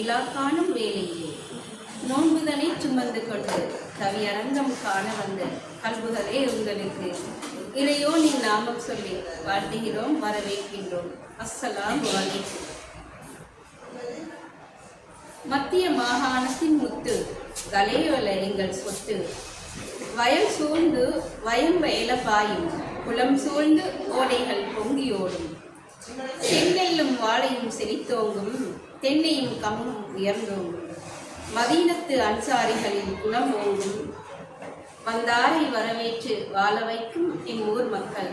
மேலுலகும் விழா காணும் வேலையே நோன்புதனை சுமந்து கொண்டு கவியரங்கம் காண வந்த கல்புகளே உங்களுக்கு. இறையோனின் நாமம் சொல்லி வாழ்த்துகிறோம் வரவேற்கின்றோம். அஸ்ஸலாம் வலைக்கும் மத்திய மாகாணத்தின் முத்து கலையோல எங்கள் சொத்து. வயல் சூழ்ந்து வயம் வயல பாயும் குளம் சூழ்ந்து ஓடைகள் பொங்கியோடும். செங்கல்லும் வாழையும் செழித்தோங்கும். தென்னையும் கம்மும் உயர்ந்தோங்கும் மதீனத்து அன்சாரிகளின் குணம் ஓங்கும். வந்தாரை வரவேற்று வாழ வைக்கும் இம்மூர் மக்கள்.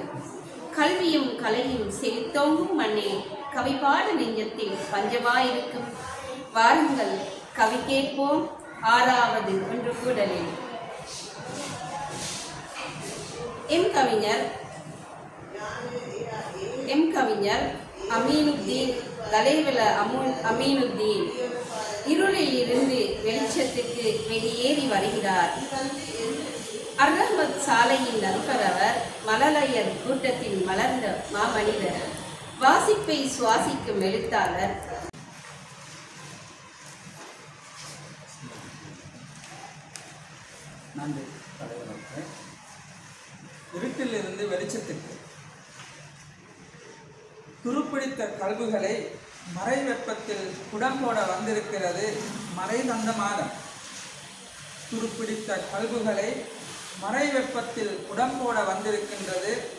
கல்வியும் கலையும் செழித்தோங்கும் மண்ணே கவிபாட நெஞ்சத்தில் பஞ்சமாயிருக்கும். வாருங்கள் கவி கேட்போம் ஆறாவது ஒன்று கூடலில். எம் கவிஞர் எம் கவிஞர் அமீனுத்தீன் தலைவல அமுல் அமீனுத்தீன். இருளில் இருந்து வெளிச்சத்துக்கு வெளியேறி வருகிறார். அர்ஹமத் சாலையின் நண்பர் அவர் மலலையர் கூட்டத்தில் மலர்ந்த மாமனிதர். வாசிப்பை சுவாசிக்கும் எழுத்தாளர். நன்றி இருட்டிலிருந்து வெளிச்சத்துக்கு துருப்பிடித்த கல்புகளை மறை வெப்பத்தில் குடம் போட வந்திருக்கிறது மறை தந்த மாதம். துருப்பிடித்த கல்புகளை மறை வெப்பத்தில் குடம் போட வந்திருக்கின்றது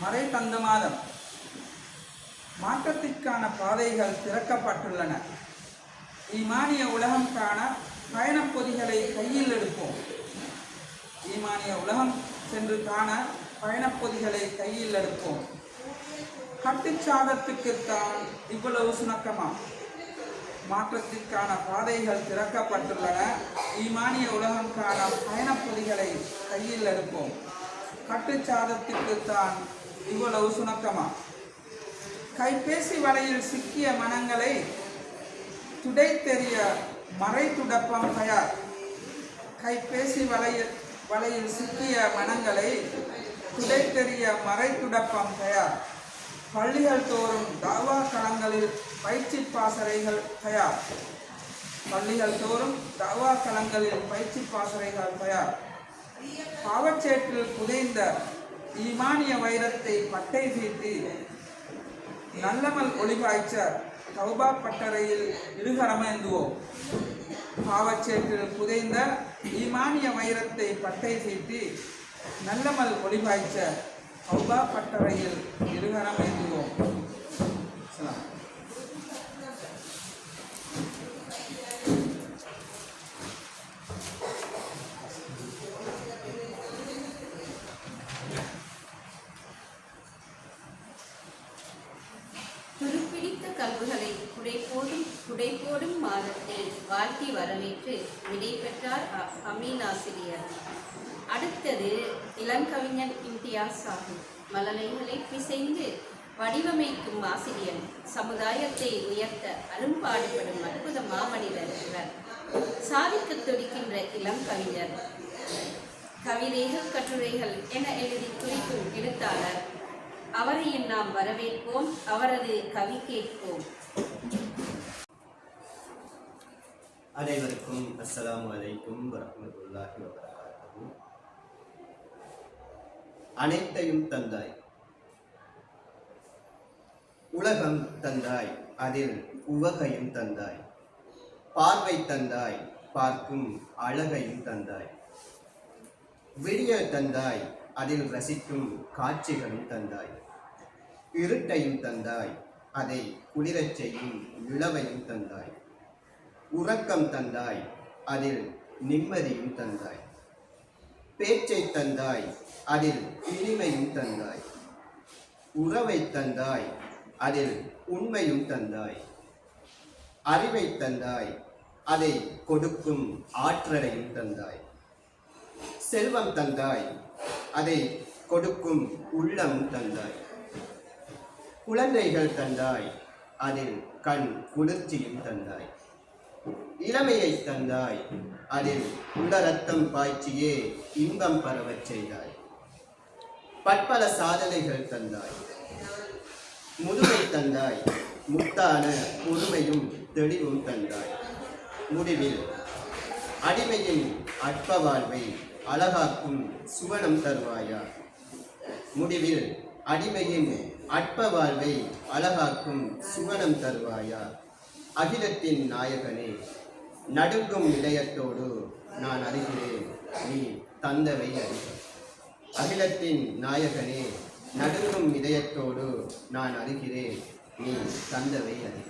மறை தந்த மாதம். மாற்றத்திற்கான பாதைகள் திறக்கப்பட்டுள்ளன. ஈமானிய உலகம் காண பயணப் பொதிகளை கையில் எடுப்போம். ஈமானிய உலகம் சென்று காண பயணப் பொதிகளை கையில் எடுப்போம். கட்டுச்சாதத்துக்குத்தான் இவ்வளவு சுணக்கமா? மாற்றத்திற்கான பாதைகள் திறக்கப்பட்டுள்ளன. ஈமானிய உலகம் பயணப்பொதிகளை பயணப் கையில் எடுப்போம். கட்டுச்சாதத்திற்குத்தான் இவ்வளவு சுணக்கமா? கைபேசி வலையில் சிக்கிய மனங்களை துடைத்தெறிய மறை துடப்பம் தயார். கைபேசி வலையில் வலையில் சிக்கிய மனங்களை துடைத்தெறிய மறை துடப்பம் தயார். பள்ளிகள் தோறும் தாவா களங்களில் பயிற்சி பாசறைகள் தயார். பள்ளிகள் தோறும் தாவா களங்களில் பயிற்சி பாசறைகள் தயார். பாவச்சேற்றில் புதைந்த ஈமானிய வைரத்தை பட்டை தீட்டி நல்லமல் ஒளிபாய்ச்ச தௌபா பட்டறையில் இருகரமேந்துவோம் பாவச்சேற்றில் புதைந்த ஈமானிய வைரத்தை பட்டை சீட்டி நல்லமல் ஒளிபாய்ச்ச சௌபா பட்டறையில் இருகரம் ஏந்துவோம் துருப்பிடித்த கல்புகளை குடைபோடும் குடைபோடும் மாதத்தில் வாழ்த்தி வரவேற்று விடைபெற்றார் அமீனாசிரியர். அடுத்தது இளங்கவிஞன் இம்தியாஸ் ஆகும். மலலைகளை பிசைந்து வடிவமைக்கும் ஆசிரியர் சமுதாயத்தை உயர்த்த அரும்பாடுபடும் அற்புத மாமனிதர் இவர். சாதிக்க துடிக்கின்ற இளம் கவிஞர் கவிதைகள் கட்டுரைகள் என எழுதி குறிக்கும் எழுத்தாளர். அவரையும் நாம் வரவேற்போம். அவரது கவி கேட்போம். அனைவருக்கும் அஸ்லாம் வலைக்கும் வரமத்துல்லாஹி வபரகாத்துஹு. அனைத்தையும் தந்தாய். உலகம் தந்தாய் அதில் உவகையும் தந்தாய். பார்வை தந்தாய் பார்க்கும் அழகையும் தந்தாய். விடியல் தந்தாய் அதில் ரசிக்கும் காட்சிகளும் தந்தாய். இருட்டையும் தந்தாய் அதை குளிரச் செய்யும் நிலவையும் தந்தாய். உறக்கம் தந்தாய் அதில் நிம்மதியும் தந்தாய். பேச்சை தந்தாய் அதில் இனிமையும் தந்தாய். உறவை தந்தாய் அதில் உண்மையும் தந்தாய். அறிவை தந்தாய் அதை கொடுக்கும் ஆற்றலையும் தந்தாய். செல்வம் தந்தாய் அதை கொடுக்கும் உள்ளம் தந்தாய். குழந்தைகள் தந்தாய் அதில் கண் குளிர்ச்சியும் தந்தாய். இளமையை தந்தாய் அதில் உள்ள ரத்தம் பாய்ச்சியே இன்பம் பரவச் செய்தாய். பற்பல சாதனைகள் தந்தாய். முதுமை தந்தாய். முத்தான பொறுமையும் தெளிவும் தந்தாய். முடிவில் அடிமையின் அற்ப வாழ்வை அழகாக்கும் சுவனம் தருவாயா? முடிவில் அடிமையின் அற்ப வாழ்வை அழகாக்கும் சுவனம் தருவாயா? அகிலத்தின் நாயகனே நடுங்கும் இதயத்தோடு நான் அறிகிறேன் நீ தந்தவை அறிக அகிலத்தின் நாயகனே நடுங்கும் இதயத்தோடு நான் அறிகிறேன் நீ தந்தவை அறிக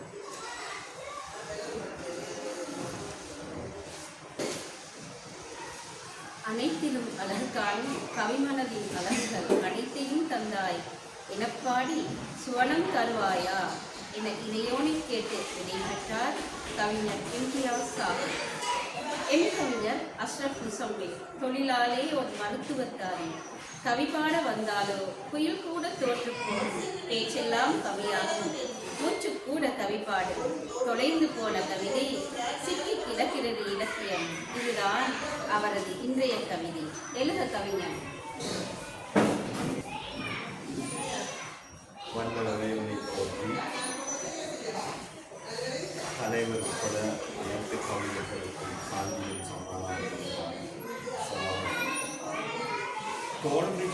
அனைத்திலும் அழகு காணும் கவிமனதின் அழகுகள் அனைத்தையும் தந்தாய். எனப்பாடி சுவனம் தருவாயா? என இதையோனை கேட்டு விடைபெற்றார் கவிஞர் எம்டிஆர் சாஹிப் என் கவிஞர் அஷ்ரப் முசம்மே தொழிலாலே ஒரு மருத்துவத்தாரி. கவி பாட வந்தாலோ குயில் கூட தோற்று போகும் பேச்செல்லாம் கவியாகும். மூச்சு கூட கவி தொலைந்து போன கவிதை சிக்கி கிடக்கிறது இலக்கியம். இதுதான் அவரது இன்றைய கவிதை. எழுத கவிஞர்.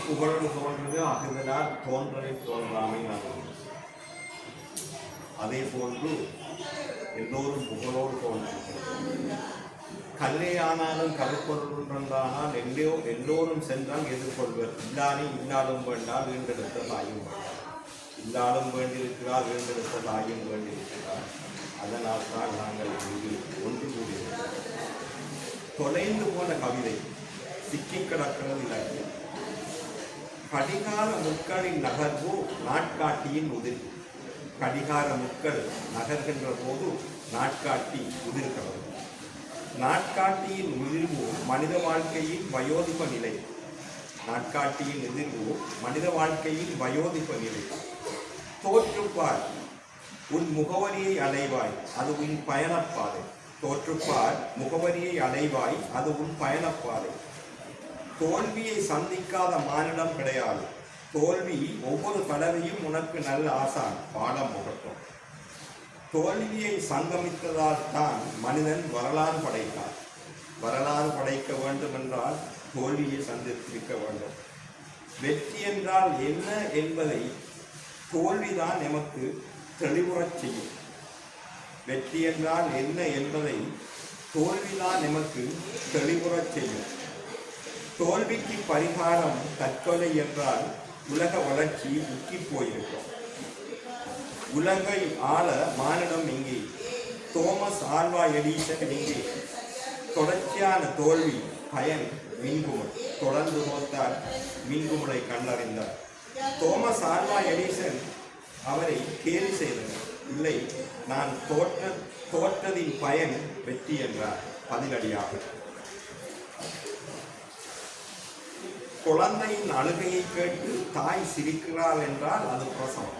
தோன்றி தோன்றது அகதனால் தோன்றலை தோன்றாமை நான் அதே போன்று எல்லோரும் புகழோடு தோன்றும் கல்லே ஆனாலும் கருப்பொருள் எல்லோ எல்லோரும் சென்றால் எதிர்கொள்வர். இல்லானே இல்லாலும் வேண்டால் வேண்டெடுத்த தாயும் வேண்டாம். இல்லாலும் வேண்டியிருக்கிறார் வேண்டெடுத்த தாயும் வேண்டியிருக்கிறார். அதனால் தான் நாங்கள் இங்கு ஒன்று கூடியிருக்கிறோம் தொலைந்து போன கவிதை சிக்கி கிடக்கிறது இலக்கியம். கடிகார முட்களின் நகர்வு நாட்காட்டியின் உதிர் கடிகார முட்கள் நகர்கின்ற போது நாட்காட்டி உதிர்கிறது நாட்காட்டியின் உதிர்வு மனித வாழ்க்கையின் வயோதிப நிலை. நாட்காட்டியின் எதிர்வு மனித வாழ்க்கையின் வயோதிப நிலை. தோற்றுப்பார். உன் முகவரியை அடைவாய் அது உன் பயணப்பாதை. தோற்றுப்பார் முகவரியை அடைவாய் அது உன் பயணப்பாதை. தோல்வியை சந்திக்காத மானிடம் கிடையாது. தோல்வி ஒவ்வொரு தடவையும் உனக்கு நல்ல ஆசான் பாடம் புகட்டும். தோல்வியை சங்கமித்ததால் தான் மனிதன் வரலாறு படைத்தான். வரலாறு படைக்க வேண்டும் என்றால் தோல்வியை சந்தித்திருக்க வேண்டும். வெற்றி என்றால் என்ன என்பதை தோல்விதான் எமக்கு தெளிவுறச் செய்யும். வெற்றி என்றால் என்ன என்பதை தோல்விதான் எமக்கு தெளிவுறச் செய்யும். தோல்விக்கு பரிகாரம் தற்கொலை என்றால் உலக வளர்ச்சி முக்கி போயிருக்கும். உலகை ஆள மானிடம் இங்கே தோமஸ் ஆல்வா எடிசன் இங்கே தொடர்ச்சியான தோல்வி பயன் மின்குமல் தொடர்ந்து நோத்தார் மின்குமலை கண்டறிந்தார். தோமஸ் ஆல்வா எடிசன் அவரை கேலி செய்தனர். இல்லை நான் தோற்ற தோற்றதின் பயன் வெற்றி என்றார். பதிலடியாகும் குழந்தையின் அழுகையை கேட்டு தாய் சிரிக்கிறாள் என்றால் அது பிரசவம்.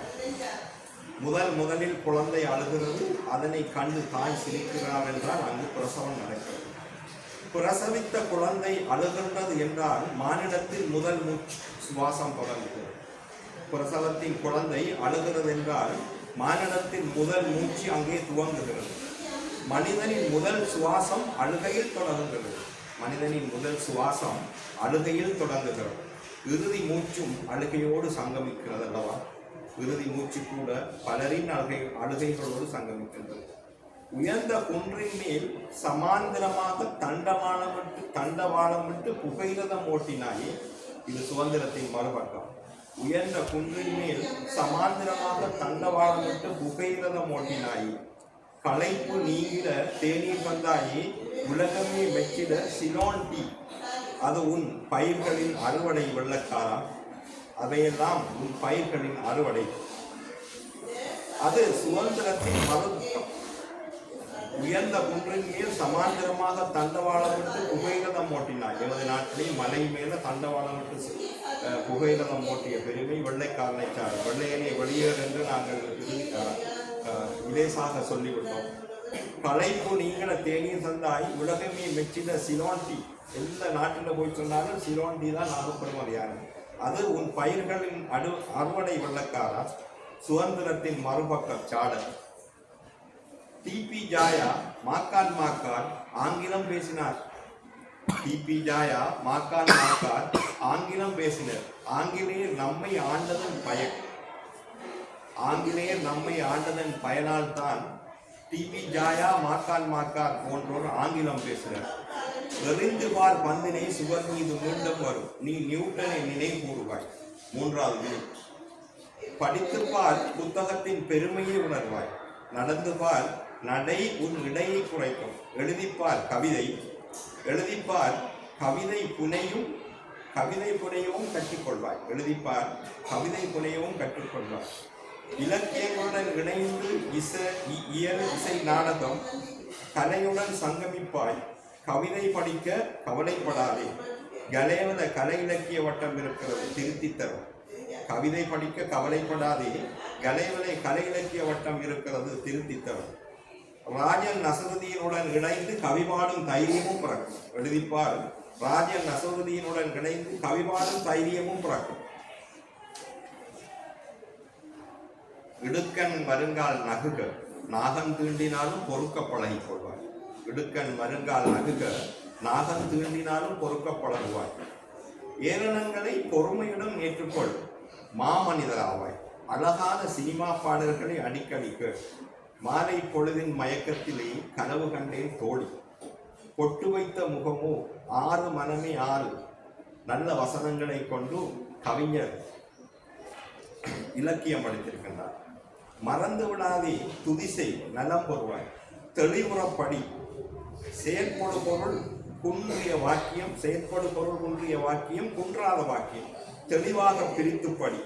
முதல் முதலில் குழந்தை அழுகிறது அதனை கண்டு தாய் சிரிக்கிறாள் என்றால் அங்கு பிரசவம் நடக்கிறது. பிரசவித்த குழந்தை அழுகின்றது என்றால் மானிடத்தில் முதல் மூச்சு சுவாசம் தொடங்குகிறது. பிரசவத்தின் குழந்தை அழுகிறது என்றால் மானிடத்தின் முதல் மூச்சு அங்கே துவங்குகிறது. மனிதனின் முதல் சுவாசம் அழுகையில் தொடங்குகிறது. மனிதனின் முதல் சுவாசம் அழுகையில் தொடங்குகிறது. இறுதி மூச்சும் அழுகையோடு சங்கமிக்கிறது அல்லவா? இறுதி மூச்சு கூட பலரின் அழுகை அழுகைகளோடு சங்கமிக்கின்றது. உயர்ந்த குன்றின் மேல் சமாந்திரமாக தண்டவாளமிட்டு தண்டவாளமிட்டு புகையிரதம் ஓட்டினாயே இது சுதந்திரத்தின் மறுபக்கம். உயர்ந்த குன்றின் மேல் சமாந்திரமாக தண்டவாளமிட்டு புகையிரதம் ஓட்டினாயே. களைப்பு நீங்கிட தேநீர் வந்தாயே உலகமே மெச்சிட சிலோன் டீ. அது உன் பயிர்களின் அறுவடை வெள்ளக்காரா அவையெல்லாம் உன் பயிர்களின் அறுவடை. அது சுதந்திரத்தின் மறுபக்கம் உயர்ந்த குன்றின் மேல் சமாந்திரமாக தண்டவாளமிட்டு புகையிரதம் ஓட்டினார் எமது நாட்டிலே மலை மேல தண்டவாளமிட்டு புகையிரதம் ஓட்டிய பெருமை வெள்ளைக்காரனை சார். வெள்ளையனை வெளியேறு என்று நாங்கள் இலேசாக சொல்லிவிட்டோம். கலைப்பு நீங்கள தேநீர் சந்தாய் உலகமே மெச்சின சிலோண்டி. எந்த நாட்டில் போய் சொன்னாலும் சிலோண்டி தான் தான் நாகப்பெருமதியாகும் அது உன் பயிர்களின் அடு அறுவடை வெள்ளக்காரா? சுதந்திரத்தின் மறுபக்க சாடல் டிபி ஜாயா மாக்கான் மாக்கான் ஆங்கிலம் பேசினார். டிபி ஜாயா மாக்கான் மாக்கான் ஆங்கிலம் பேசினர். ஆங்கிலேயர் நம்மை ஆண்டதன் பயன். ஆங்கிலேயர் நம்மை ஆண்டதன் பயனால் தான் டிபி ஜாயா மாக்கான் மாக்கால் போன்றோர் ஆங்கிலம் பேசுகிறார். எறிந்து பார் பந்தினை சுவர் மீது மீண்டும் வரும் நீ நியூட்டனை நினைவு கூறுவாய் மூன்றாவது படித்து படித்துப் பார் புத்தகத்தின் பெருமையை உணர்வாய். நடந்து பார் நடை உன் இடையை குறைக்கும். எழுதிப்பார் கவிதை எழுதிப்பார் கவிதை புனையும் கவிதை புனையவும் கற்றுக்கொள்வாய். எழுதிப்பார் கவிதை புனையவும் கற்றுக்கொள்வாய். இலக்கியங்களுடன் இணைந்து இசை இயல் இசை நாடகம் கலையுடன் சங்கமிப்பாய் கவிதை படிக்க கவலைப்படாதே. கலேவத கலை இலக்கிய வட்டம் இருக்கிறது திருத்தி தரும். கவிதை படிக்க கவலைப்படாதே. கலைவலை கலை இலக்கிய வட்டம் இருக்கிறது திருத்தி தரும். ராஜன் நசருதீனுடன் இணைந்து கவிபாடும் தைரியமும் பிறக்கும். எழுதிப்பார் ராஜன் நசருதீனுடன் இணைந்து கவிபாடும் தைரியமும் பிறக்கும். இடுக்கன் வருங்கால் நகுக. நாகம் தீண்டினாலும் பொறுக்க பழகி கொள்வாய் இடுக்கன் வருங்கால் நகுக. நாகம் தீண்டினாலும் பொறுக்க பழகுவாய் ஏளனங்களை பொறுமையுடன் ஏற்றுக்கொள். மாமனிதராவாய். அழகான சினிமா பாடல்களை அடிக்கடி கேள் மாலை பொழுதின் மயக்கத்திலே கனவு கண்டேன் தோழி. பொட்டு வைத்த முகமோ ஆறு மனமே ஆறு. நல்ல வசனங்களை கொண்டு கவிஞர் இலக்கியம் படித்திருக்கின்றார் மறந்து விடாதே துதிசை நலம் பெறுவாய். தெளிவுறப்படி செயற்படு பொருள் குன்றிய வாக்கியம் செயற்படு பொருள் குன்றிய வாக்கியம் குன்றாத வாக்கியம். தெளிவாக பிரித்து படி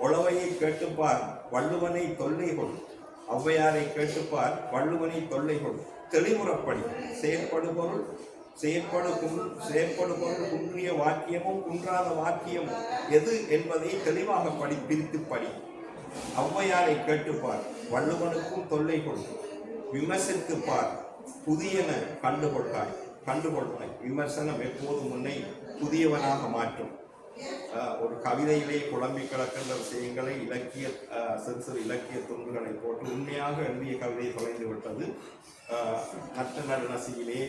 உளவையை கேட்டுப்பார் வள்ளுவனை தொல்லை கொள். ஔவையாரை கேட்டுப்பார் வள்ளுவனை தொல்லை கொள். தெளிவுறப்படி செயற்படு பொருள் செயற்படு குன் செயற்படு பொருள் குன்றிய வாக்கியமும் குன்றாத வாக்கியம் எது என்பதை தெளிவாக படி பிரித்து படி ஔவையாரை கேட்டுப்பார் வள்ளுவனுக்கும் தொல்லை கொள் விமர்சித்துப் பார் புதியன கண்டுகொள்வாய் கண்டுகொள்வாய். விமர்சனம் எப்போதும் உன்னை புதியவனாக மாற்றும். ஒரு கவிதையிலே குழம்பி கிடக்கின்ற விஷயங்களை இலக்கிய அஹ், சிறு சிறு இலக்கிய துண்டுகளை போட்டு உண்மையாக எழுதிய கவிதை தொலைந்து விட்டது. நட்ட நடுநசியிலே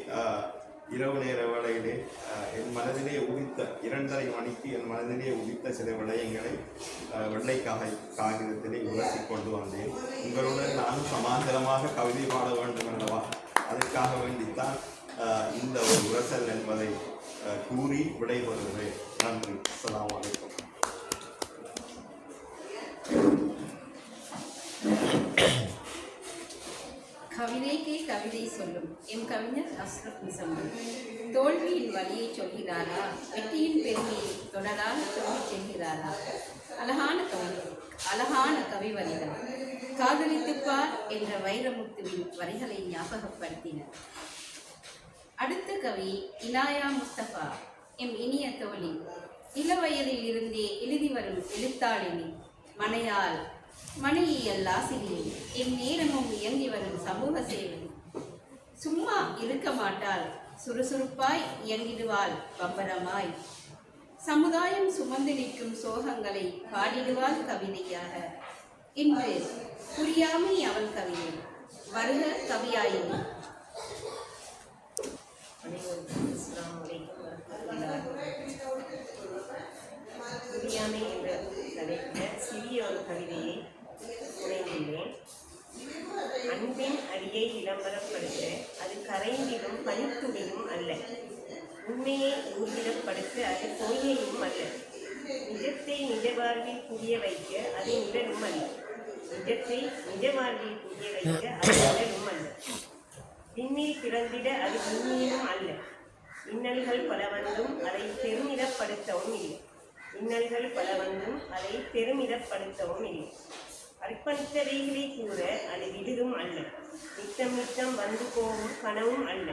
இரவு நேர வேளையிலே என் மனதிலே உதித்த இரண்டரை மணிக்கு என் மனதிலே உதித்த சில விடயங்களை வெள்ளைக்காக வெள்ளை காகை காகிதத்திலே உணர்த்தி கொண்டு வந்தேன். உங்களுடன் நானும் சமாந்தரமாக கவிதை பாட வேண்டும் அல்லவா? அதற்காக வேண்டித்தான் இந்த ஒரு உரசல் என்பதை கூறி விடைபெறுகிறேன். நன்றி. அலாம் வலைக்கம் கவிதை சொல்லும். எம் கவிஞர் அஸ்ரப் நிசம்பு தோல்வியின் வழியை சொல்கிறாரா? வெற்றியின் பெருமையை தொடராக சொல்லி செல்கிறாரா? அழகான கவிதை. அழகான கவி வரிகள். காதலித்துப்பார் என்ற வைரமுத்துவின் வரிகளை ஞாபகப்படுத்தினர். அடுத்த கவி இலாயா முஸ்தபா. எம் இனிய தோழி இளவயதில் இருந்தே எழுதி வரும் எழுத்தாளினி. மனையாள். மனையியல் ஆசிரியை என் நேரமும் இயங்கி வரும் சமூக சேவை சும்மா இருக்க மாட்டாள். சுறுசுறுப்பாய் இயங்கிடுவாள் பம்பரமாய். சமுதாயம் சுமந்து நிற்கும் சோகங்களை பாடிடுவாள் கவிதையாக. இன்று புரியாமை அவள் கவிதை. வருக கவியாயினி. புரியாமை என்ற தலைப்பில் சிறிய ஒரு கவிதையை உரைந்துள்ளேன் அன்பின் அடியை விளம்பரப்படுத்த அது கரைந்திடும் பனித்துளியும் அல்ல. உண்மையை ஊர்ஜிதப்படுத்த அது பொய்யையும் அல்ல. நிஜத்தை நிஜ வாழ்வில் புரிய வைக்க அது நிழலும் அல்ல. நிஜத்தை நிஜ வாழ்வில் புரிய வைக்க அது நிழலும் அல்ல. விண்ணில் பிறந்திட அது விண்மீனும் அல்ல. இன்னல்கள் பல வந்தும் அதை பெருமிதப்படுத்தவும் இல்லை. இன்னல்கள் பல வந்தும் அதை பெருமிதப்படுத்தவும் இல்லை. அர்ப்பணித்தவைகளை கூற அது விடுதும் அல்ல. நித்தம் நித்தம் வந்து போகும் கனவும் அல்ல.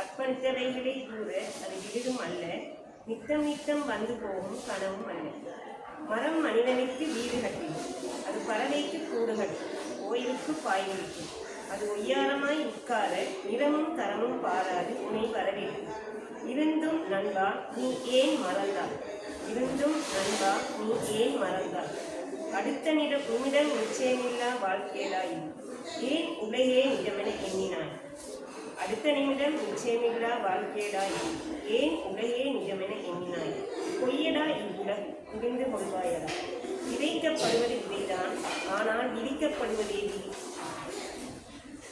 அர்ப்பணித்தவைகளை கூற அது விடுதும் அல்ல. நித்தம் நித்தம் வந்து போகும் கனவும் அல்ல. மரம் மனிதனுக்கு வீடு கட்டிடும். அது பறவைக்கு கூடு கட்டும் ஓய்வுக்கு பாய்வெடுக்கும் அது ஒய்யாரமாய் உட்கார நிறமும் தரமும் பாராது உன்னை வரவேற்கும். இருந்தும் நண்பா நீ ஏன் மறந்தாய்? இருந்தும் நண்பா நீ ஏன் மறந்தாய்? அடுத்த நிற உன்னிடம் நிச்சயமில்லா வாழ்க்கையதாய் ஏன் உலகே நிஜமென எண்ணினாய்? அடுத்த நிமிடம் நிச்சயமில்லா வாழ்க்கையடாய் ஏன் உலகே நிஜமென எண்ணினாய்? பொய்யடா இவ்வுலகு புரிந்து கொள்வாயடா. விதைக்கப்படுவது விதைதான் ஆனால் விதிக்கப்படுவதே விதி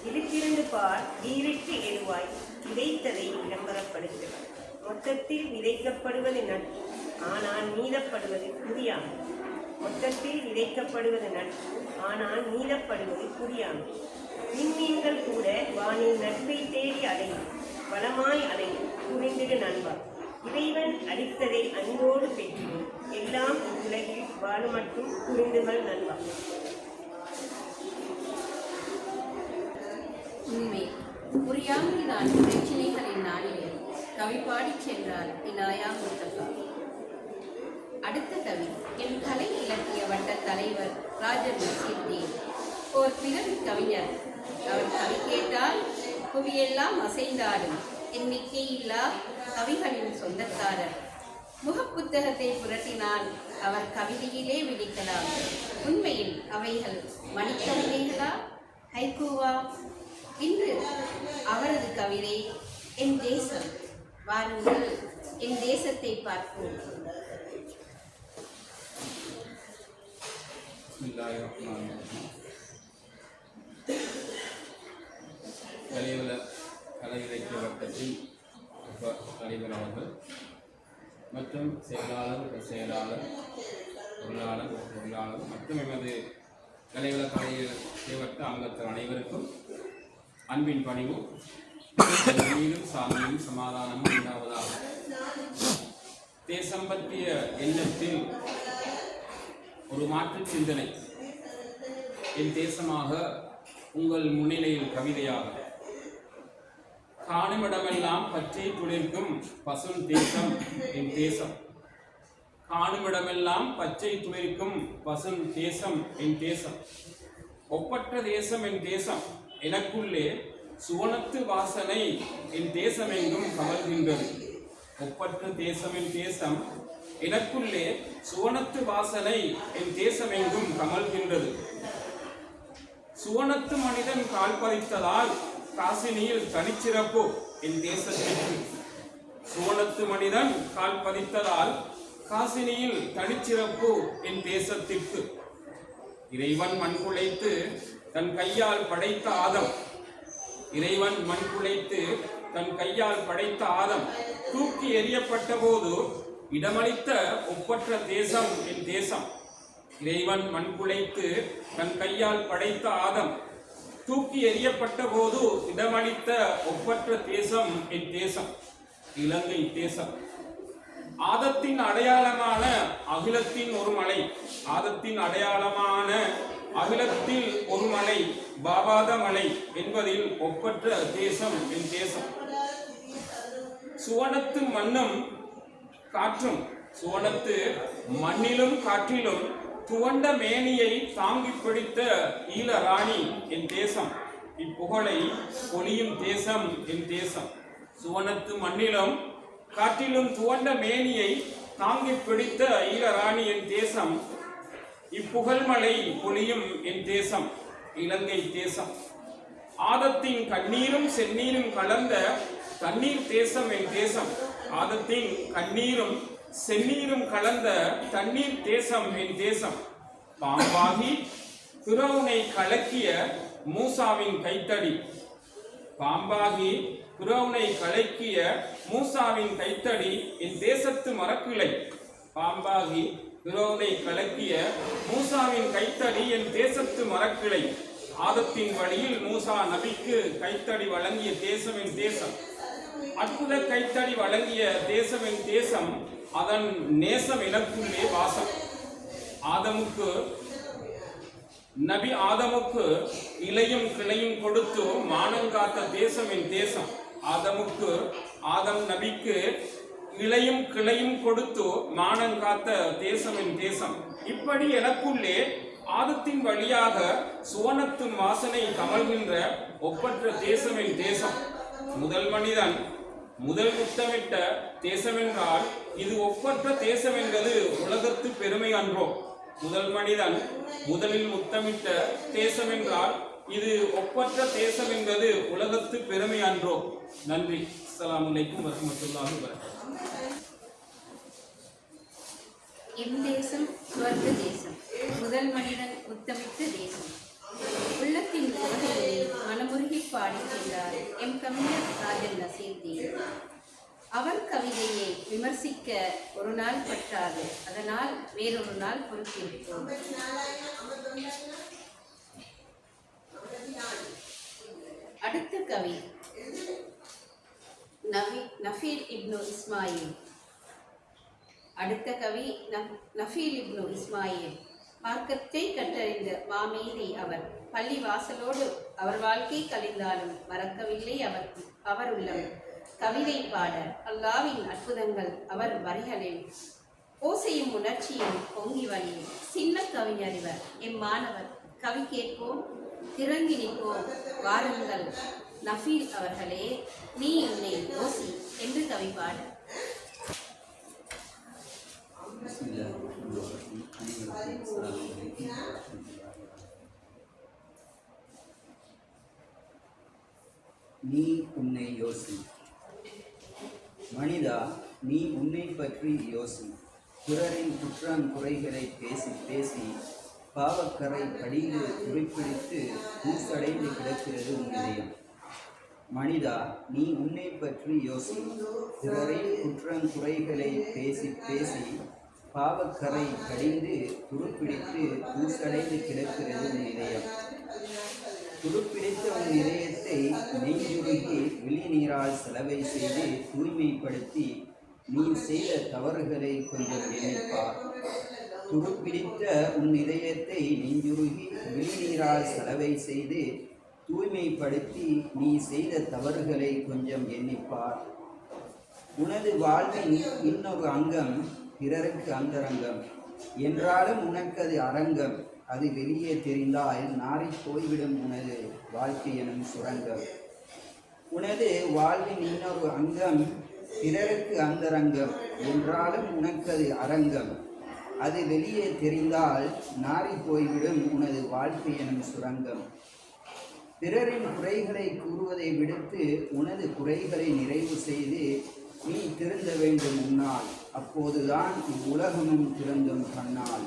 இழுத்திருந்து பார் நீரிட்டு எழுவாய். விதைத்ததை விளம்பரப்படுத்து மொத்தத்தில் விதைக்கப்படுவது நட்பு ஆனால் மீதப்படுவது புரியாமை. மொத்தத்தில் இழைக்கப்படுவது நட்பு ஆனால் மீளப்படுவது புரியாமை. விண்மீன்கள் கூட வானில் நட்பை தேடி அடையும் வளமாய் அடையும் புரிந்திடு நண்பா. இறைவன் அளித்ததை அன்போடு பெற்றிடும் எல்லாம் உலகில் வாழும் மட்டும் புரிந்துகள் நண்பா. உண்மை. புரியாமல் நான் பிரச்சனைகளின் நாளிலே கவிப்பாடிச் சென்றால் சென்றார் இலாயா முத்தகா அடுத்த கவி என் கலை இலக்கிய வட்ட தலைவர் ராஜர் நசீர்தீன் ஓர் பிறவி கவிஞர். அவர் கவி கேட்டால் புவியெல்லாம் அசைந்தாடும். எண்ணிக்கையில்லா கவிகளின் சொந்தக்காரர். முகப்புத்தகத்தை புரட்டினால் அவர் கவிதையிலே விழிக்கலாம் உண்மையில் அவைகள் மணிக்கவிதைகளா? ஹைகூவா? இன்று அவரது கவிதை என் தேசம். வாருங்கள் என் தேசத்தை பார்ப்போம். பிஸ்மில்லாஹிர்ரஹ்மானிர்ரஹீம். கலைவல கலை இலக்கிய வட்டத்தின் உப தலைவர் அவர்கள் மற்றும் செயலாளர் செயலாளர் பொருளாளர் பொருளாளர் மற்றும் எமது கலைவல கலை இலக்கிய வட்ட அங்கத்தர் அனைவருக்கும் அன்பின் பணிவும் மீதும் சாமியும் சமாதானமும் உண்டாவதாக தேசம் பற்றிய எண்ணத்தில் ஒரு மாற்று சிந்தனை. என் தேசமாக உங்கள் முன்னிலையில் கவிதையாக. காணுமிடமெல்லாம் பச்சை துளிர்க்கும் பசும் தேசம் என் தேசம். காணுமிடமெல்லாம் பச்சை துளிர்க்கும் பசும் தேசம் என் தேசம். ஒப்பற்ற தேசம் என் தேசம். எனக்குள்ளே சுவனத்து வாசனை என் தேசமெங்கும் கவர்கின்றது ஒப்பற்ற தேசம் என் தேசம். எனக்குள்ளே சுவனத்து வாசனை என் தேசமெங்கும் கமல்கின்றது சுவனத்து மனிதன் கால் பறித்ததால் காசினியில் தனிச்சிறப்பு என் தேசத்திற்கு. சுவனத்து மனிதன் கால் பதித்ததால் காசினியில் தனிச்சிறப்பு என் தேசத்திற்கு. இறைவன் மண் குலைத்து தன் கையால் படைத்த ஆதம். இறைவன் மண் குலைத்து தன் கையால் படைத்த ஆதம். தூக்கி எறியப்பட்ட போது இடமளித்த ஒப்பற்ற தேசம் என் தேசம். இறைவன் மண் குலைத்து தன் கையால் படைத்த ஆதம். தூக்கி எறியப்பட்ட போது இடமளித்த ஒப்பற்ற தேசம் என் தேசம் இலங்கை தேசம். ஆதத்தின் அடையாளமான அகிலத்தின் ஒரு மலை. ஆதத்தின் அடையாளமான அகிலத்தில் ஒரு மலை பாபாத மலை என்பதில் ஒப்பற்ற தேசம் என் தேசம். சுவனத்து மண்ணும் காற்றும் சுவனத்து மண்ணிலும் காற்றிலும் துவண்ட மேனியை தாங்கி பிடித்த ஈல ராணி என் தேசம். இப்புகழை பொலியும் தேசம் என் தேசம். சுவனத்து மண்ணிலும் காற்றிலும் துவண்ட மேனியை தாங்கி பிடித்த ஈழராணி என் தேசம். இப்புகழ்மலை பொழியும் என் தேசம் இலங்கை தேசம். ஆதத்தின் கண்ணீரும் செந்நீரும் கலந்த தண்ணீர் தேசம் என் தேசம். ஆதத்தின் கண்ணீரும் செந்நீரும் கலந்த தண்ணீர் தேசம் என் தேசம். பாம்பாகி பிறவுனை கலக்கிய மூசாவின் கைத்தடி. பாம்பாகி பிறவுனை கலக்கிய மூசாவின் கைத்தடி என் தேசத்து மரக்கிளை. பாம்பாகி பிறவுனை கலக்கிய மூசாவின் கைத்தடி என் தேசத்து மரக்கிளை. ஆதத்தின் வழியில் மூசா நபிக்கு கைத்தடி வழங்கிய தேசம் என் தேசம். அற்புத கைத்தடி வழங்கிய தேசம் என் தேசம் அதன் நேசம் எனக்குள்ளே வாசம். ஆதமுக்கு நபி ஆதமுக்கு இலையும் கிளையும் கொடுத்து மானங்காத்த தேசம் என் தேசம். ஆதமுக்கு ஆதம் நபிக்கு இலையும் கிளையும் கொடுத்து மானங்காத்த தேசம் என் தேசம். இப்படி எனக்குள்ளே ஆதத்தின் வழியாக சுவனத்து வாசனை கமல்கின்ற ஒப்பற்ற தேசமின் தேசம். முதல் மனிதன் முதல் முத்தமிட்ட தேசம் என்றால் இது ஒப்பற்ற தேசம் என்பது உலகத்து பெருமை அன்றோ. முதல் மனிதன் முதலில் முத்தமிட்ட தேசம் என்றால் இது ஒப்பற்ற தேசம் என்பது உலகத்து பெருமை அன்றோ. நன்றி. அஸ்லாம் வலைக்கும் வரஹ்மத்துல்லாஹி வபரகாத்துஹு. தேசம் சுவர்க்க தேசம். முதல் மனிதன் உத்தமித்த தேசம். உள்ளத்தின் குரலிலே மனமுருகி பாடிக்கின்றார் எம். கவிஞர் ராஜன் நசீர் தேவ் அவர் கவிதையை விமர்சிக்க ஒரு நாள் பற்றாது. அதனால் வேறொரு நாள் பொறுத்திருப்போம். அடுத்த கவி. நவி நஃபீல் இப்னு இஸ்மாயில். அடுத்த கவி நஃப்- நஃபீல் இப்னு இஸ்மாயில். மார்க்கத்தை கற்றறிந்த மாமேதை அவர் பள்ளி வாசலோடு அவர் வாழ்க்கை கழிந்தாலும் மறக்கவில்லை அவர் அவர் உள்ளம் கவிதை பாட அல்லாவின் அற்புதங்கள் அவர் வரிகளில். ஓசையும் உணர்ச்சியும் பொங்கி வழியும். சின்ன கவிஞறிவர் இம்மாணவர் எம் கவி கேட்போம் திறங்கி நிற்போம் வாருங்கள். நஃபீல் அவர்களே நீ உன்னை ஓசி என்று கவி பாட. நீ உன்னை யோசி. மனிதா நீ உன்னை பற்றி யோசி. பிறரின் குற்றம் குறைகளை பேசி பேசி பாவக்கரை படிந்து குறிப்பிடித்து கூசடைந்து கிடக்கிறது உன் இதயம். மனிதா நீ உன்னை பற்றி யோசி. பிறரின் குற்றம் குறைகளை பேசி பேசி பாவக்கரை கடிந்து துருப்பிடித்து கூசடைந்து கிடக்கிறது உன் இதயம். துடுப்பிடித்த உன் இதயத்தை நெய்யுருகி விழி நீரால் செலவை செய்து தூய்மைப்படுத்தி நீ செய்த தவறுகளை கொஞ்சம் எண்ணிப்பார் துடுப்பிடித்த உன் இதயத்தை நெஞ்சுருகி விழி நீரால் செலவை செய்து தூய்மைப்படுத்தி நீ செய்த தவறுகளை கொஞ்சம் எண்ணிப்பார் உனது வாழ்வின் இன்னொரு அங்கம் பிறருக்கு அந்தரங்கம் என்றாலும் உனக்கு அது அரங்கம். அது வெளியே தெரிந்தால் நாரை போய்விடும் உனது வாழ்க்கை எனும் சுரங்கம். உனது வாழ்வின் இன்னொரு அங்கம் பிறருக்கு அந்தரங்கம் என்றாலும் உனக்கு அது அரங்கம். அது வெளியே தெரிந்தால் நாரி போய்விடும் உனது வாழ்க்கை எனும் சுரங்கம். பிறரின் குறைகளை கூறுவதை விடுத்து உனது குறைகளை நிறைவு செய்து நீ திருந்த வேண்டும் உன்னால். அப்போதுதான் இவ்வுலகமும் திருந்தும் கண்ணால்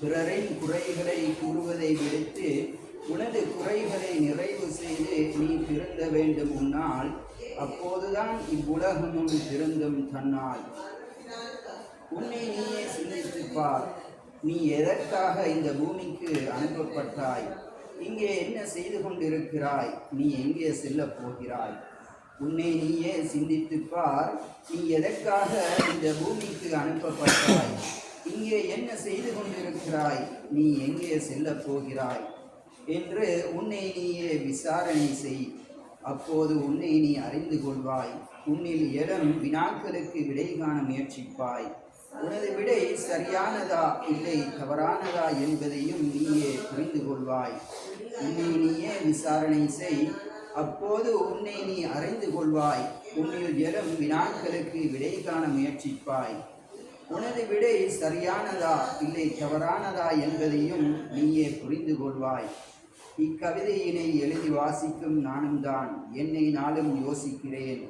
பிறரின் குறைகளை கூறுவதை விடுத்து உனது குறைகளை நிறைவு செய்து நீ திருந்த வேண்டும் முன்னால் அப்போதுதான் இவ்வுலகமும் திருந்தும் தன்னால். உன்னை நீயே சிந்தித்துப் பார் நீ எதற்காக இந்த பூமிக்கு அனுப்பப்பட்டாய்? இங்கே என்ன செய்து கொண்டிருக்கிறாய்? நீ எங்கே செல்லப் போகிறாய்? உன்னை நீயே சிந்தித்துப் பார் நீ எதற்காக இந்த பூமிக்கு அனுப்பப்பட்டாய்? இங்கே என்ன செய்து கொண்டிருக்கிறாய்? நீ எங்கே செல்லப் போகிறாய்? என்று உன்னை நீயே விசாரணை செய். அப்போது உன்னை நீ அறிந்து கொள்வாய். உன்னில் இடம் வினாக்களுக்கு விடை காண முயற்சிப்பாய். உனது விடை சரியானதா இல்லை தவறானதா என்பதையும் நீயே புரிந்து கொள்வாய். உன்னை நீயே விசாரணை செய். அப்போது உன்னை நீ அறிந்து கொள்வாய். உன்னில் எடம் வினாக்களுக்கு விடை காண முயற்சிப்பாய். உனது விடை சரியானதா இல்லை தவறானதா என்பதையும் நீயே புரிந்து கொள்வாய். இக்கவிதையினை எழுதி வாசிக்கும் நானும் தான் என்னை நாளும் யோசிக்கிறேன்.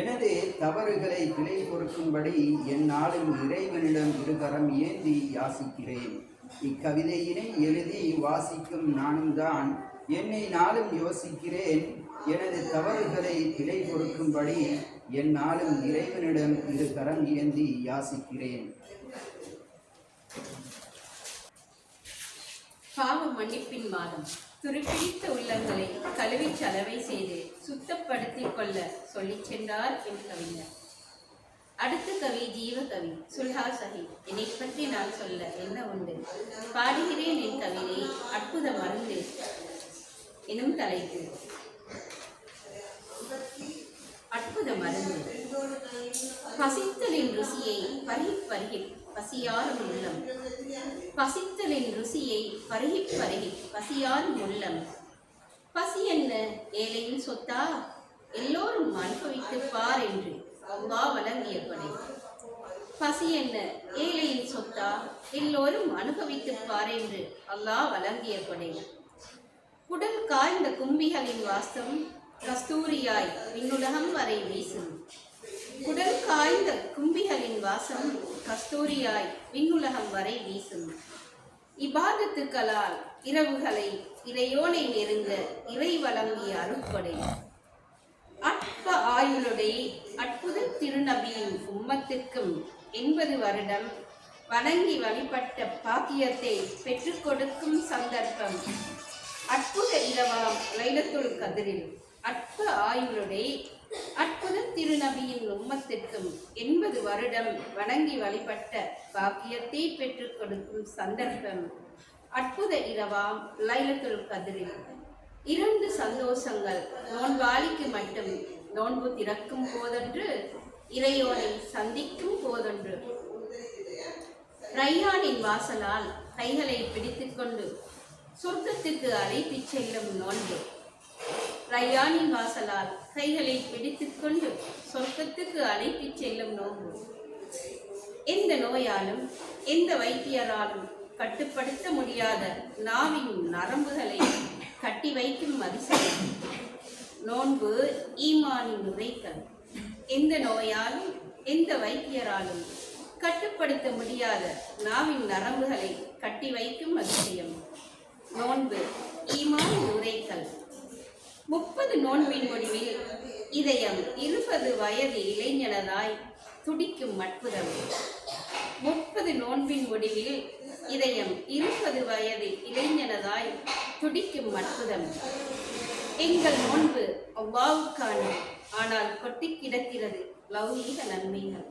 எனது தவறுகளை பிழை பொறுக்கும்படி என் நாளும் இறைவனிடம் இருகரம் ஏந்தி யாசிக்கிறேன். இக்கவிதையினை எழுதி வாசிக்கும் நானும் தான் என்னை நாளும் யோசிக்கிறேன். எனது தவறுகளை பிழை பொறுக்கும்படி என் நாளும் இறைவனிடம் இரு கரம் ஏந்தி யாசிக்கிறேன். பாவ மன்னிப்பின் மாதம். துருப்பிடித்த உள்ளங்களை கழுவி சலவை செய்து சுத்தப்படுத்திக் கொள்ள சொல்லிச் சென்றார் என் கவிஞர். அடுத்த கவி ஜீவ கவி சுல்ஹா சஹி என்னை பற்றி நான் சொல்ல என்ன உண்டு? பாடுகிறேன் என் கவிதை அற்புத மருந்து. எனும் தலைப்பு. அற்புத மருந்து பசித்தலின் ருசியை பருகிப் பருகி பசியாரும் உள்ளம். பசித்தலின் ருசியை பருகிப் பருகி பசியாரும் உள்ளம். பசி என்ன? ஏழையின் சொத்தா? எல்லோரும் அனுபவித்து பார் என்று அவ்வா வழங்கியபடி. பசி என்ன? ஏழையின் சொத்தா? எல்லோரும் அனுபவித்து பார் என்று அல்லாஹ் வழங்கியபடி. உடல் காய்ந்த கும்பிகளின் வாசம் கஸ்தூரியாய் விண்ணுலகம் வரை வீசும். குடல் காய்ந்த கும்பிகளின் வாசம் கஸ்தூரியாய் விண்ணுலகம் வரை வீசும். இபாதத்துக்களால் இரவுகளை இறையோனை நெருங்க இறை வழங்கிய அருட்படை. அற்ப ஆயுளுடைய அற்புத திருநபியின் உம்மத்துக்கும் எண்பது வருடம் வணங்கி வழிபட்ட பாக்கியத்தை பெற்றுக் கொடுக்கும் சந்தர்ப்பம். அற்புத இரவாம் லைலத்துள் கதிரில். அற்ப ஆயுளுடைய அற்புத திருநபியின் உம்மத்திற்கும் எண்பது வருடம் வணங்கி வழிபட்ட பாக்கியத்தை பெற்றுக் கொடுக்கும் சந்தர்ப்பம். அற்புத இரவாம் லைலத்துல் கதிரில். இரண்டு சந்தோஷங்கள் நோன்பாளிக்கு மட்டும் நோன்பு திறக்கும் போதொன்று இறையோனை சந்திக்கும் போதொன்று. ரையானின் வாசலால் கைகளை பிடித்துக்கொண்டு சொர்க்கத்துக்கு அழைத்துச் செல்லும் நோன்பு. ரையானின் வாசலால் கைகளை பிடித்துக்கொண்டு சொர்க்கத்துக்கு அழைத்துச் செல்லும் நோன்பு. எந்த நோயாலும் எந்த வைத்தியராலும் கட்டுப்படுத்த முடியாத நாவின் நரம்புகளை கட்டி வைக்கும் அதிசயம். நோன்பு ஈமானின் நுரைக்கல் எந்த நோயாலும் எந்த வைத்தியராலும் கட்டுப்படுத்த முடியாத நாவின் நரம்புகளை கட்டி வைக்கும் அதிசயம். நோன்பு ஈமானின் உரைக்கல் முப்பது நோன்பின் முடிவில் இதயம் இருபது வயது இளைஞனதாய் துடிக்கும் அற்புதம். முப்பது நோன்பின் முடிவில் இதயம் இருபது வயது இளைஞனதாய் துடிக்கும் அற்புதம். எங்கள் நோன்பு அவ்வாவுக்கான ஆனால் கொட்டி கிடக்கிறது லௌகீக நன்மைகள்.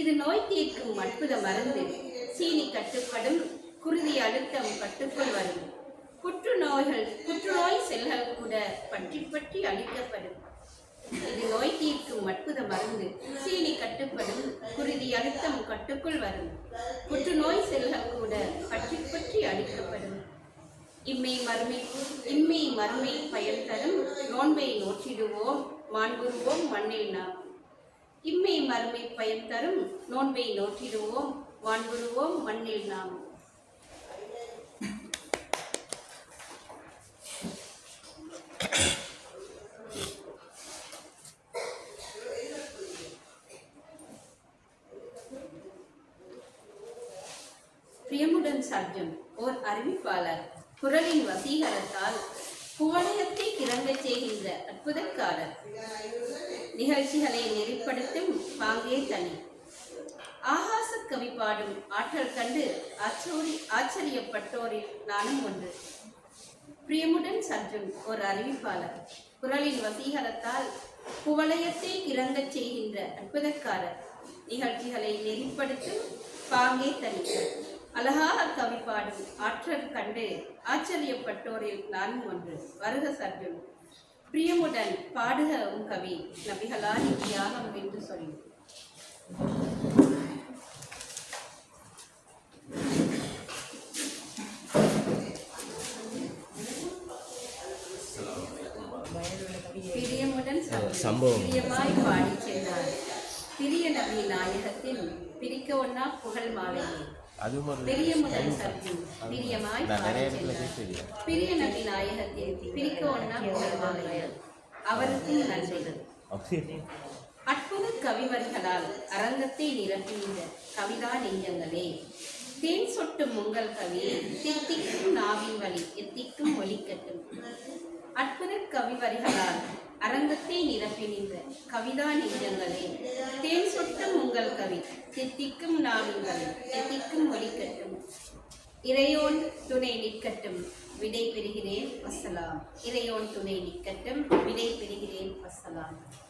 இது நோய் தீர்க்கும் அற்புத மருந்து. சீனி கட்டுப்படும் குருதி அழுத்தம் கட்டுக்குள் வரும். புற்றுநோய்கள் புற்றுநோய் செல்கள் கூட பற்றி பற்றி அழிக்கப்படும். இது நோய் தீர்க்கும் அற்புத மருந்து. சீனி கட்டுப்படும் குருதி அழுத்தம் கட்டுக்குள் வரும். புற்றுநோய் செல்கள் கூட பற்றி பற்றி அழிக்கப்படும். இம்மை மறுமை இம்மை மறுமை பயன் தரும். நோன்பை நோற்றிடுவோம் மாண்புருவோம் மண்ணில் நாம் இம்மை மறுமை பயன் தரும். நோன்பை நோற்றிடுவோம் மாண்புருவோம் மண்ணில் நாம் பிரியமுடன் சர்ஜன் ஓர் அறிவிப்பாளர். குரலின் வசீகரத்தால் புவனயத்தை கிறங்கச் செய்கின்ற அற்புதக்காரர். நிகழ்ச்சிகளை நெறிப்படுத்தும் பாங்கே தனி. ஆகாச கவி பாடும் ஆற்றல் கண்டு ஆச்சோரி ஆச்சரியப்பட்டோரில் நானும் ஒன்று. பிரியமுடன் சர்ஜன் ஒரு அறிவிப்பாளர். குரலின் வசீகரத்தால் புவலயத்தை கிறங்கச் செய்கின்ற அற்புதக்காரர். நிகழ்ச்சிகளை நெறிப்படுத்தும் பாங்கே தனி. அழகாக கவி பாடும் ஆற்றல் கண்டு ஆச்சரியப்பட்டோரில் நானும் ஒன்று. வருக சர்ஜன் பிரியமுடன் பாடுக உன் கவி நபிகளால் தியாகம் என்று சொல்லி சம்பவம். பிரியமாய் பாடிச் சென்றார். பிரிய நபி நாயகத்தின் பிரிக்க ஒன்னா புகழ் மாலையே. அதுவும் ஒரு நான் நிறைய இடத்துல கேட்டிருக்கேன். பிரிய நபி பிரிக்க ஒன்னா அற்புத கவிவரிகளால் அரங்கத்தை நிரப்பியுள்ள கவிதா நெஞ்சங்களே தேன் சொட்டும் உங்கள் கவி தித்திக்கும் நாவின் வழி எத்திக்கும் ஒலிக்கட்டும். அற்புத கவிவரிகளால் அரங்கத்தை நிரப்பி நின்ற கவிதா நெஞ்சங்களே தேன் சொட்டும் உங்கள் கவி தித்திக்கும் நாவின் தித்திக்கும் ஒலிக்கட்டும் இறையோன் துணை நிற்கட்டும் விடை பெறுகிறேன் வசலாம். இறையோன் துணை நிற்கட்டும் விடை பெறுகிறேன் வசலாம்.